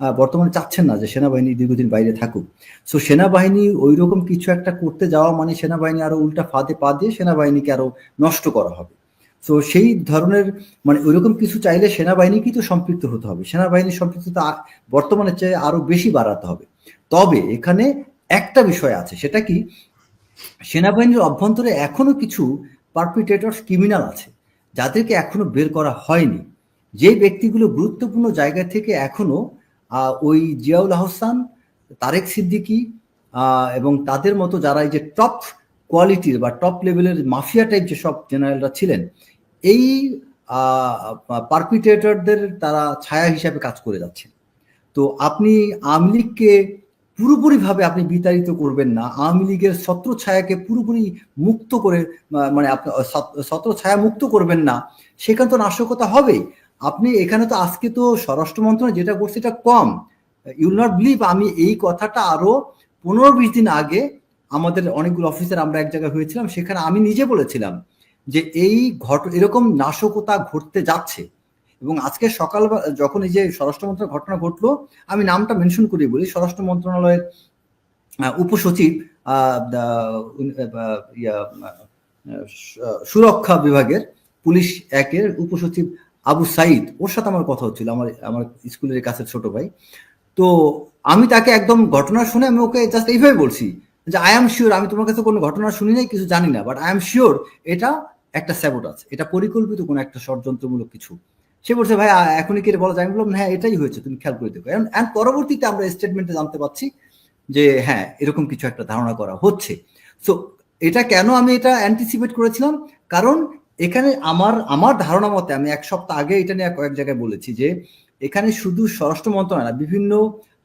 বর্তমানে চাচ্ছেন না যে সেনাবাহিনী দীর্ঘদিন বাইরে থাকুক। সো সেনাবাহিনী ওই রকম কিছু একটা করতে যাওয়া মানে সেনাবাহিনী আরও উল্টা ফাঁদে পা দিয়ে সেনাবাহিনীকে আরও নষ্ট করা হবে। তো সেই ধরনের মানে ওইরকম কিছু চাইলে সেনাবাহিনীকেই তো সম্পৃক্ত হতে হবে। সেনাবাহিনীর সম্পৃক্ততা বর্তমানে চেয়ে আরও বেশি বাড়াতে হবে। তবে এখানে একটা বিষয় আছে, সেটা কি? সেনাবাহিনীর অভ্যন্তরে এখনও কিছু পারপিটেটর্স ক্রিমিনাল আছে, যাদেরকে এখনও বের করা হয়নি। যে ব্যক্তিগুলো গুরুত্বপূর্ণ জায়গা থেকে এখনও ওই জিয়াউল আহসান, তারেক সিদ্দিকি এবং তাদের মতো যারা এই যে টপ কোয়ালিটির বা টপ লেভেলের মাফিয়া টাইপ যেসব জেনারেলরা ছিলেন, এই পারপিটেটরদের তারা ছায়া হিসাবে কাজ করে যাচ্ছেন। তো আপনি আওয়ামী লীগকে পুরোপুরিভাবে আপনি বিতাড়িত করবেন না। আওয়ামী লীগের ছত্র ছায়াকে পুরোপুরি মুক্ত করে মানে আপনি ছত্র ছায়া মুক্ত করবেন না। সেখানে তো নাশকতা হবেই। আপনি এখানে তো আজকে তো স্বরাষ্ট্র মন্ত্রণালয় যেটা করছে এটা কম। ইউল নট বিলিভ আমি এই কথাটা আরও পনেরো বিশ দিন আগে আমাদের অনেকগুলো অফিসার, আমরা এক জায়গায় হয়েছিলাম, সেখানে আমি নিজে বলেছিলাম যে এই ঘট, এরকম নাশকতা ঘটতে যাচ্ছে। এবং আজকে সকাল যখন এই যে স্বরাষ্ট্র মন্ত্রণালয় ঘটনা ঘটলো, আমি নামটা মেনশন করি বলি। স্বরাষ্ট্র মন্ত্রণালয়ের উপসচিব সুরক্ষা বিভাগের পুলিশ একের উপসচিব আবু সাইদ, ওর সাথে আমার কথা হচ্ছিল, আমার আমার স্কুলের কাছে ছোট ভাই। তো আমি তাকে একদম ঘটনা শুনে আমি ওকে জাস্ট এইভাবে বলছি যে আই এম শিওর আমি তোমার কাছে কোনো ঘটনা শুনি নাই, কিছু জানি না বাট আই এম শিওর এটা একটা স্যাবোটাজ এটা পরিকল্পিত কোনো একটা ষড়যন্ত্রমূলক কিছু। সে বলছে, ভাই এখনই কি বলা যায়? আমি বললাম হ্যাঁ এটাই হয়েছে, তুমি খেয়াল করে দেখো। অ্যান্ড পরবর্তীতে আমরা স্টেটমেন্টে জানতে পারছি যে হ্যাঁ এরকম কিছু একটা ধারণা করা হচ্ছে। সো এটা কেন আমি এটা অ্যান্টিসিপেট করেছিলাম? কারণ এখানে আমার আমার ধারণা মতে, আমি এক সপ্তাহ আগে এটা নিয়ে কয়েক জায়গায় বলেছি যে, এখানে শুধু স্বরাষ্ট্র মন্ত্রণালয় না, বিভিন্ন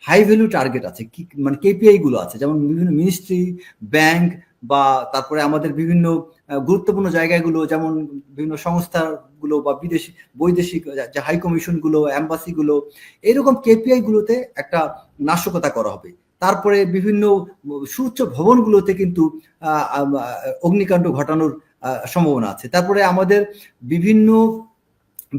হাই ভ্যালু টার্গেট আছে, কি মানে কেপিআই গুলো আছে, যেমন বিভিন্ন মিনিস্ট্রি ব্যাংক বা তারপরে আমাদের বিভিন্ন গুরুত্বপূর্ণ জায়গাগুলো, যেমন বিভিন্ন সংস্থাগুলো বা বিদেশি, বৈদেশিক যে হাই কমিশনগুলো অ্যাম্বাসিগুলো এরকম কেপিআই গুলোতে একটা নাশকতা করা হবে। তারপরে বিভিন্ন সুউচ্চ ভবনগুলোতে কিন্তু অগ্নিকাণ্ড ঘটানোর সম্ভাবনা আছে। তারপরে আমাদের বিভিন্ন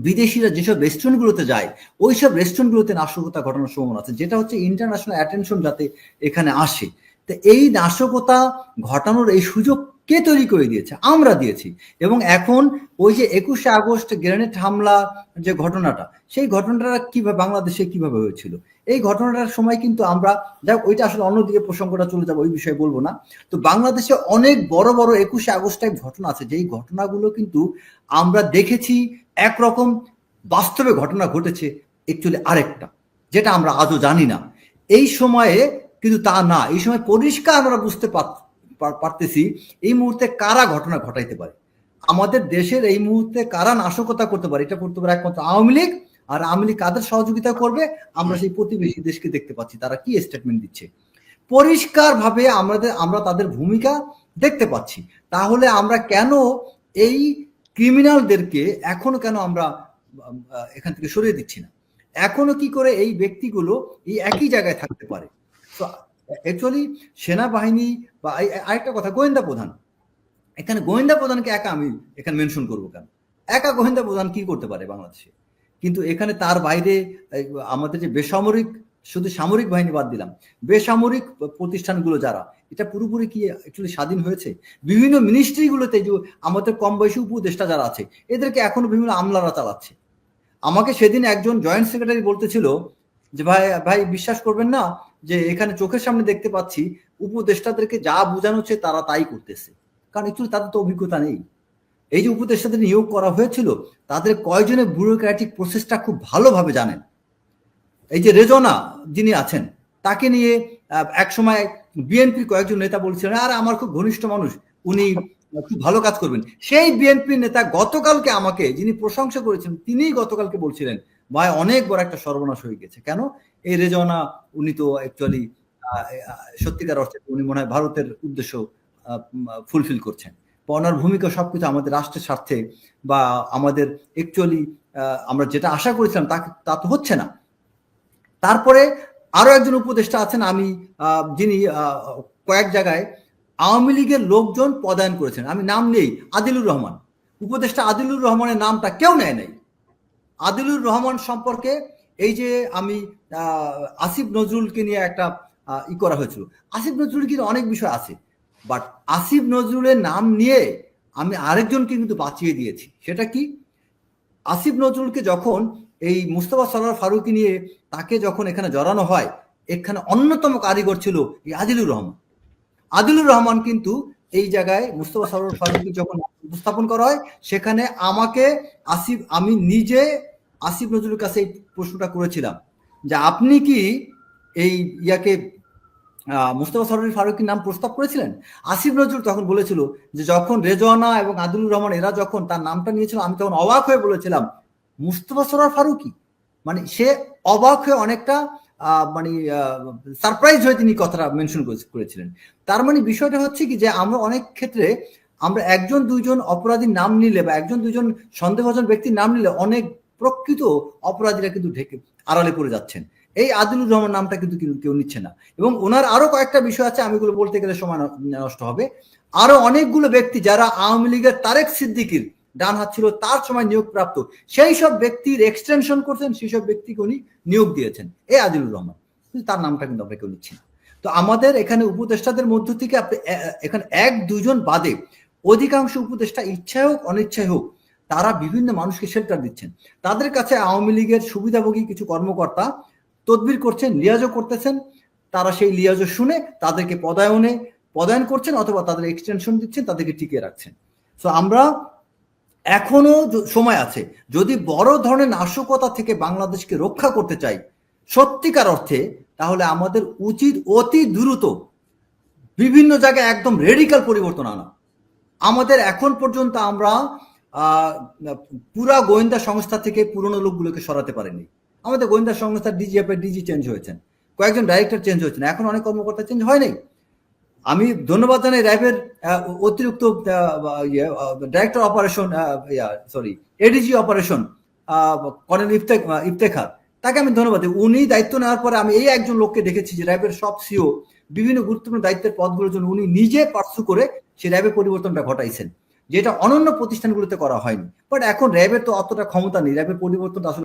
বিদেশিরা যেসব রেস্টুরেন্টগুলোতে যায় ওই সব রেস্টুরেন্টগুলোতে নাশকতা ঘটানোর সম্ভাবনা আছে, যেটা হচ্ছে ইন্টারন্যাশনাল অ্যাটেনশন যাতে এখানে আসে। তো এই নাশকতা ঘটানোর এই সুযোগ কে তৈরি করে দিয়েছে? আমরা দিয়েছি। এবং এখন ওই যে একুশে আগস্ট গ্রেনেড হামলা যে ঘটনাটা, সেই ঘটনাটা কীভাবে বাংলাদেশে কীভাবে হয়েছিল? এই ঘটনাটার সময় কিন্তু আমরা, যাই ওইটা আসলে অন্যদিকে প্রসঙ্গটা চলে যাব, ওই বিষয়ে বলব না। তো বাংলাদেশে অনেক বড় বড় একুশে আগস্ট টাইপ ঘটনা আছে। যেই ঘটনাগুলো কিন্তু আমরা দেখেছি, একরকম বাস্তবে ঘটনা ঘটেছে একচুয়ালি আরেকটা, যেটা আমরা আজও জানি না। এই সময়ে কিন্তু তা না। এই সময় পরিষ্কার আমরা বুঝতে পারতেছি এই মুহূর্তে কারা ঘটনা ঘটাইতে পারে। আমাদের দেশের এই মুহূর্তে কারা নাশকতা করতে পারে, এটা করতে পারে একমাত্র আওয়ামী লীগ। আর আওয়ামী লীগ কাদের সহযোগিতা করবে, আমরা সেই প্রতিবেশী দেশকে দেখতে পাচ্ছি, তারা কি স্টেটমেন্ট দিচ্ছে। পরিষ্কার ভাবে আমাদের, আমরা তাদের ভূমিকা দেখতে পাচ্ছি। তাহলে আমরা কেন এই ক্রিমিনালদেরকে এখনও কেন আমরা এখান থেকে সরিয়ে দিচ্ছি না? এখনও কি করে এই ব্যক্তিগুলো এই একই জায়গায় থাকতে পারে? তো অ্যাকচুয়ালি সেনাবাহিনী বা আরেকটা কথা, গোয়েন্দা প্রধান। এখানে গোয়েন্দা প্রধানকে একা আমি এখানে মেনশন করব কেন? একা গোয়েন্দা প্রধান কি করতে পারে বাংলাদেশে? কিন্তু এখানে তার বাইরে আমাদের যে বেসামরিক, শুধু সামরিক বাহিনী বাদ দিলাম, বেসামরিক প্রতিষ্ঠানগুলো যারা, এটা পুরোপুরি কি অ্যাকচুয়ালি স্বাধীন হয়েছে? বিভিন্ন মিনিস্ট্রিগুলোতে যে আমাদের কম বয়সী উপদেষ্টা যারা আছে, এদেরকে এখনও বিভিন্ন আমলারা চালাচ্ছে। আমাকে সেদিন একজন জয়েন্ট সেক্রেটারি বলতেছিল যে, ভাই ভাই, বিশ্বাস করবেন না যে এখানে চোখের সামনে দেখতে পাচ্ছি উপদেষ্টাদেরকে যা বোঝানো হচ্ছে তারা তাই করতেছে। কারণ একটু তাদের তো অভিজ্ঞতা নেই। এই যে উপদেষ্টাদের নিয়োগ করা হয়েছিল, তাদের কয়জনের ব্যুরোক্র্যাটিক প্রসেসটা খুব ভালোভাবে জানেন। এই যে রেজনা যিনি আছেন, তাকে নিয়ে এক সময় বিএনপির কয়েকজন নেতা বলছিলেন, আর, আমার খুব ঘনিষ্ঠ মানুষ, উনি খুব ভালো কাজ করবেন। সেই বিএনপির নেতা গতকালকে আমাকে, যিনি প্রশংসা করেছেন তিনি গতকালকে বলছিলেন ভাই, অনেক বড় একটা সর্বনাশ হয়ে গেছে। কেন? এই রেজনা উনি তো অ্যাকচুয়ালি সত্যিকার অর্থে উনি মনে হয় ভারতের উদ্দেশ্য ফুলফিল করছেন। ওনার ভূমিকা সবকিছু আমাদের রাষ্ট্রের স্বার্থে বা আমাদের অ্যাকচুয়ালি আমরা যেটা আশা করেছিলাম তা তা তো হচ্ছে না। তারপরে আরও একজন উপদেষ্টা আছেন, আমি যিনি কয়েক জায়গায় আওয়ামী লীগের লোকজন পদায়ন করেছেন। আমি নাম নেই, আদিলুর রহমান। উপদেষ্টা আদিলুর রহমানের নামটা কেউ নেয় নাই। আদিলুর রহমান সম্পর্কে এই যে আমি আসিফ নজরুলকে নিয়ে একটা ই করা হয়েছিল। আসিফ নজরুল কিন্তু অনেক বিষয় আছে বাট আসিফ নজরুলের নাম নিয়ে আমি আরেকজনকে কিন্তু বাঁচিয়ে দিয়েছি। সেটা কি? আসিফ নজরুলকে যখন এই মুস্তফা সরার ফারুকি নিয়ে তাকে যখন এখানে জড়ানো হয়, এখানে অন্যতম কারিগর ছিল এই আদিলুর রহমান। আদিলুর রহমান কিন্তু এই জায়গায় মুস্তফা সরোর ফারুকি যখন উপস্থাপন করা হয়, সেখানে আমাকে আসিফ, আমি নিজে আসিফ নজরুলের কাছে এই প্রশ্নটা করেছিলাম যে আপনি কি এই ইয়াকে মুস্তফা সরোর ফারুকির নাম প্রস্তাব করেছিলেন? আসিফ নজরুল তখন বলেছিল যে যখন রেজওয়ানা এবং আদিলুর রহমান, এরা যখন তার নামটা নিয়েছিল, আমি তখন অবাক হয়ে বলেছিলাম, মুস্তফা সরোর ফারুকি? মানে সে অবাক হয়ে অনেকটা মানে সারপ্রাইজ হয়ে তিনি কথাটা মেনশন করেছিলেন। তার মানে বিষয়টা হচ্ছে কি যে আমরা অনেক ক্ষেত্রে আমরা একজন, দুইজন অপরাধীর নাম নিলে বা একজন, দুইজন সন্দেহভাজন ব্যক্তির নাম নিলে অনেক প্রকৃত অপরাধীরা কিন্তু ঢেকে আড়ালে পড়ে যাচ্ছেন। এই আদিলুর রহমান নামটা কিন্তু কেউ- নিচ্ছে না। এবং ওনার আরও কয়েকটা বিষয় আছে, আমি এগুলো বলতে গেলে সময় নষ্ট হবে। আরও অনেকগুলো ব্যক্তি যারা আওয়ামী লীগের তারেক সিদ্দিকির ডান হাত ছিল, তার সময় নিয়োগ প্রাপ্ত সেই সব ব্যক্তির এক্সটেনশন করছেন, সেই সব ব্যক্তিকে উনি নিয়োগ দিয়েছেন এই আদিলুর রহমান। কিন্তু তার নামটা কিন্তু আমরা কেউ নিচ্ছি না। তো আমাদের এখানে উপদেষ্টাদের মধ্য থেকে আপনি এখানে এক দুজন বাদে অধিকাংশ উপদেষ্টা ইচ্ছায় হোক, অনিচ্ছায় হোক তারা বিভিন্ন মানুষকে শেল্টার দিচ্ছেন। তাদের কাছে আওয়ামী লীগের সুবিধাভোগী কিছু কর্মকর্তা তদবির করছেন, লিয়াজও করতেছেন। তারা সেই লিয়াজও শুনে তাদেরকে পদায়নে পদায়ন করছেন অথবা তাদের এক্সটেনশন দিচ্ছেন, তাদেরকে টিকিয়ে রাখছেন। তো আমরা এখনও সময় আছে। যদি বড় ধরনের নাশকতা থেকে বাংলাদেশকে রক্ষা করতে চাই সত্যিকার অর্থে, তাহলে আমাদের উচিত অতি দ্রুত বিভিন্ন জায়গায় একদম রেডিক্যাল পরিবর্তন আনা। আমাদের এখন পর্যন্ত আমরা পুরা গোয়েন্দা সংস্থা থেকে পুরনো লোকগুলোকে সরাতে পারেনি। আমাদের গোয়েন্দা সংস্থার ডিজিএফ এর ডিজি চেঞ্জ হয়েছেন। কয়েকজন ডাইরেক্টর চেঞ্জ হয়েছেন। এখন অনেক কর্মকর্তা চেঞ্জ হয়নি আমি ধন্যবাদ জানাই র্যাবের অতিরিক্ত director operation sorry ADG operation colonel Iftekhar. তাকে আমি ধন্যবাদ দিই। উনি দায়িত্ব নেওয়ার পরে আমি এই একজন লোককে দেখেছি যে র্যাবের সব সিও বিভিন্ন গুরুত্বপূর্ণ দায়িত্বের পদগুলোর জন্য উনি নিজে পার্সু করে সেই র্যাবের পরিবর্তনটা ঘটাইছেন। যেটা অনন্য প্রতিষ্ঠানগুলোতে করা হয়নি। বাট এখন র্যাবের তো অতটা ক্ষমতা নেই। র্যাবের পরিবর্তন আসলে